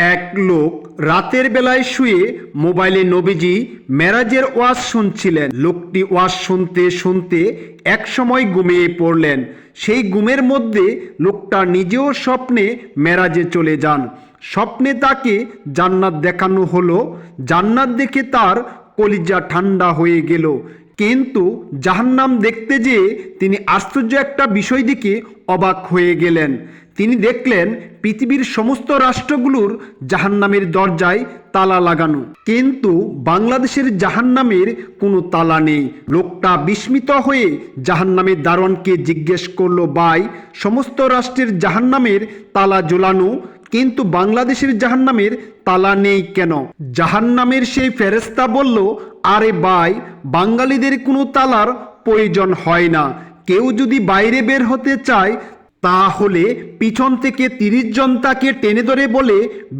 এক লোক রাতের বেলায় শুয়ে মোবাইলে নবীজি মেরাজের ওয়াজ শুনছিলেন। লোকটি ওয়াজ শুনতে শুনতে একসময় ঘুমিয়ে পড়লেন। সেই ঘুমের মধ্যে লোকটা নিজেও স্বপ্নে মেরাজে চলে যান। স্বপ্নে তাকে জান্নাত দেখানো হলো। জান্নাত দেখে তার কলিজা ঠান্ডা হয়ে গেল। কিন্তু জাহান্নাম দেখতে যেয়ে তিনি আশ্চর্য একটা বিষয় দিকে অবাক হয়ে গেলেন। তিনি দেখলেন, পৃথিবীর সমস্ত রাষ্ট্রগুলোর জাহান্নামের দরজায় তালা লাগানো। কিন্তু বাংলাদেশের জাহান্নামের কোনো তালা নেই। লোকটা বিস্মিত হয়ে জাহান্নামের দারোয়ানকে জিজ্ঞেস করল বাই সমস্ত রাষ্ট্রের জাহান্নামের তালা ঝোলানো কিন্তু বাংলাদেশের জাহান্নামের তালা নেই কেন? জাহান্নামের সেই ফেরেস্তা বলল আরে বাই বাঙালিদের কোনো তালার প্রয়োজন হয় না। কেউ যদি বাইরে বের হতে চায়, তাহলে পিছন থেকে তিরিশ জন তাকে টেনে ধরে বলে